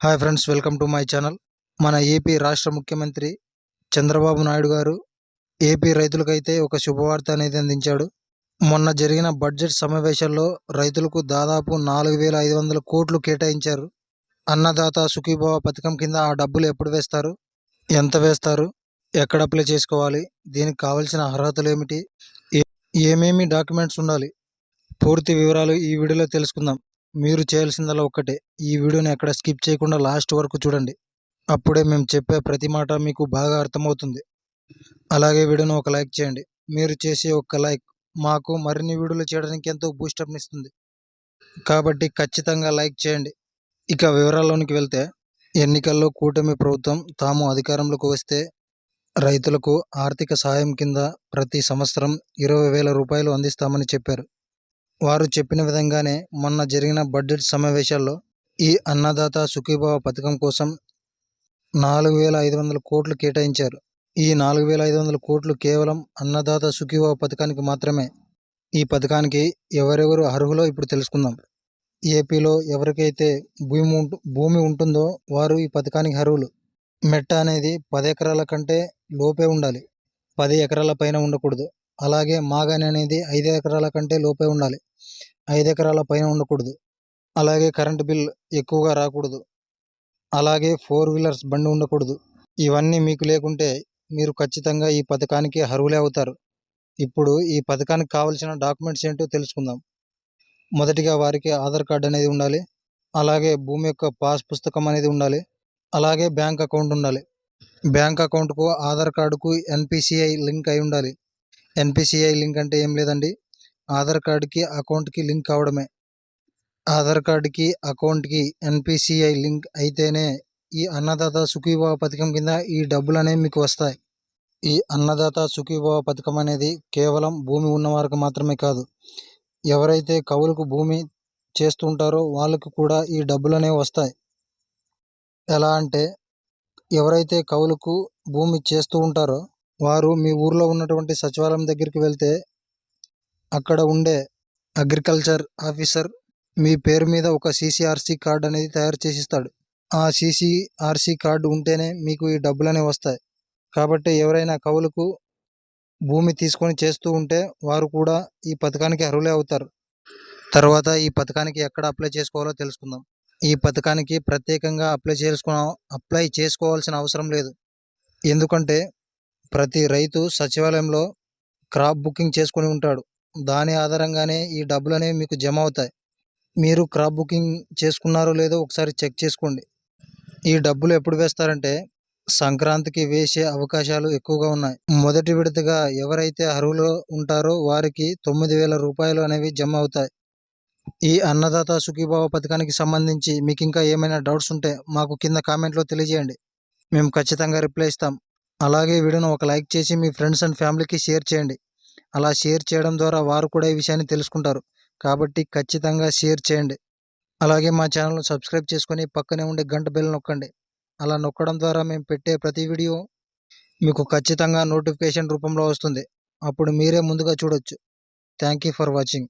Hi friends welcome to my channel. మన AP రాష్ట్ర ముఖ్యమంత్రి చంద్రబాబు నాయుడు గారు ఏపీ రైతులకైతే ఒక శుభవార్త అనేది అందించాడు. మొన్న జరిగిన బడ్జెట్ సమావేశాల్లో రైతులకు దాదాపు నాలుగు వేల ఐదు వందల కోట్లు కేటాయించారు. అన్నదాత సుఖీభావ పథకం కింద ఆ డబ్బులు ఎప్పుడు వేస్తారు? ఎంత వేస్తారు? ఎక్కడ అప్లై చేసుకోవాలి? దీనికి కావాల్సిన అర్హతలు ఏమిటి? ఏమేమి డాక్యుమెంట్స్ ఉండాలి? పూర్తి వివరాలు ఈ వీడియోలో తెలుసుకుందాం. మీరు చేయాల్సిందల్లా ఒక్కటే. ఈ వీడియోని ఎక్కడ స్కిప్ చేయకుండా లాస్ట్ వరకు చూడండి. అప్పుడే మేము చెప్పే ప్రతి మాట మీకు బాగా అర్థమవుతుంది. అలాగే వీడియోను ఒక లైక్ చేయండి. మీరు చేసే ఒక లైక్ మాకు మరిన్ని వీడియోలు చేయడానికి ఎంతో బూస్టప్నిస్తుంది కాబట్టి ఖచ్చితంగా లైక్ చేయండి. ఇక వివరాల్లోనికి వెళ్తే ఎన్నికల్లో కూటమి ప్రభుత్వం తాము అధికారంలోకి వస్తే రైతులకు ఆర్థిక సహాయం కింద ప్రతి సంవత్సరం ఇరవై వేల రూపాయలు అందిస్తామని చెప్పారు. వారు చెప్పిన విధంగానే మొన్న జరిగిన బడ్జెట్ సమావేశాల్లో ఈ అన్నదాత సుఖీభావ పథకం కోసం నాలుగు వేల ఐదు వందల కోట్లు కేటాయించారు. ఈ నాలుగు వేల ఐదు వందల కోట్లు కేవలం అన్నదాత సుఖీభావ పథకానికి మాత్రమే. ఈ పథకానికి ఎవరెవరు అర్హులో ఇప్పుడు తెలుసుకుందాం. ఏపీలో ఎవరికైతే భూమి ఉంటు భూమి ఉంటుందో వారు ఈ పథకానికి అర్హులు. మెట్ట అనేది పది ఎకరాల కంటే లోపే ఉండాలి. పది ఎకరాల పైన ఉండకూడదు. అలాగే మాగాని అనేది ఐదు ఎకరాల కంటే లోపే ఉండాలి. ఐదు ఎకరాల పైన ఉండకూడదు. అలాగే కరెంటు బిల్ ఎక్కువగా రాకూడదు. అలాగే ఫోర్ వీలర్స్ బండి ఉండకూడదు. ఇవన్నీ మీకు లేకుంటే మీరు ఖచ్చితంగా ఈ పథకానికి అర్హులే అవుతారు. ఇప్పుడు ఈ పథకానికి కావాల్సిన డాక్యుమెంట్స్ ఏంటో తెలుసుకుందాం. మొదటిగా వారికి ఆధార్ కార్డు అనేది ఉండాలి. అలాగే భూమి యొక్క పాస్ పుస్తకం అనేది ఉండాలి. అలాగే బ్యాంక్ అకౌంట్ ఉండాలి. బ్యాంక్ అకౌంట్కు ఆధార్ కార్డుకు ఎన్పిసిఐ లింక్ అయి ఉండాలి. ఎన్పిసిఐ లింక్ అంటే ఏం లేదండి. ఆధార్ కార్డుకి అకౌంట్కి లింక్ అవడమే ఆధార్ కార్డుకి అకౌంట్కి ఎన్పిసిఐ లింక్ అయితేనే ఈ అన్నదాత సుఖీభావ పథకం కింద ఈ డబ్బులు అనేవి మీకు వస్తాయి. ఈ అన్నదాత సుఖీభావ పథకం అనేది కేవలం భూమి ఉన్న వారికి మాత్రమే కాదు. ఎవరైతే కవులకు భూమి చేస్తుంటారో వాళ్ళకు కూడా ఈ డబ్బులు అనేవి వస్తాయి. ఎలా అంటే ఎవరైతే కవులకు భూమి చేస్తూ ఉంటారో వారు మీ ఊర్లో ఉన్నటువంటి సచివాలయం దగ్గరికి వెళ్తే అక్కడ ఉండే అగ్రికల్చర్ ఆఫీసర్ మీ పేరు మీద ఒక సీసీఆర్సీ కార్డు అనేది తయారు చేసి ఇస్తాడు ఆ సీసీఆర్సీ కార్డు ఉంటేనే మీకు ఈ డబ్బులు అనేవి వస్తాయి. కాబట్టి ఎవరైనా కవులకు భూమి తీసుకొని చేస్తూ ఉంటే వారు కూడా ఈ పథకానికి అర్హులే అవుతారు. తర్వాత ఈ పథకానికి ఎక్కడ అప్లై చేసుకోవాలో తెలుసుకుందాం. ఈ పథకానికి ప్రత్యేకంగా అప్లై చేసుకున్న అప్లై చేసుకోవాల్సిన అవసరం లేదు. ఎందుకంటే ప్రతి రైతు సచివాలయంలో క్రాప్ బుకింగ్ చేసుకొని ఉంటాడు. దాని ఆధారంగానే ఈ డబ్బులు అనేవి మీకు జమ అవుతాయి. మీరు క్రాప్ బుకింగ్ చేసుకున్నారో లేదో ఒకసారి చెక్ చేసుకోండి. ఈ డబ్బులు ఎప్పుడు వేస్తారంటే సంక్రాంతికి వేసే అవకాశాలు ఎక్కువగా ఉన్నాయి. మొదటి విడతగా ఎవరైతే అర్హులు ఉంటారో వారికి తొమ్మిది వేల రూపాయలు అనేవి జమ అవుతాయి. ఈ అన్నదాత సుఖీభావ పథకానికి సంబంధించి మీకు ఇంకా ఏమైనా డౌట్స్ ఉంటే మాకు కింద కామెంట్లో తెలియజేయండి. మేము ఖచ్చితంగా రిప్లై ఇస్తాం. అలాగే వీడియోను ఒక లైక్ చేసి మీ ఫ్రెండ్స్ అండ్ ఫ్యామిలీకి షేర్ చేయండి. అలా షేర్ చేయడం ద్వారా వారు కూడా ఈ విషయాన్ని తెలుసుకుంటారు. కాబట్టి ఖచ్చితంగా షేర్ చేయండి. అలాగే మా ఛానల్ను సబ్స్క్రైబ్ చేసుకొని పక్కనే ఉండే గంట బెల్ నొక్కండి. అలా నొక్కడం ద్వారా మేము పెట్టే ప్రతి వీడియో మీకు ఖచ్చితంగా నోటిఫికేషన్ రూపంలో వస్తుంది. అప్పుడు మీరే ముందుగా చూడొచ్చు. Thank you for watching.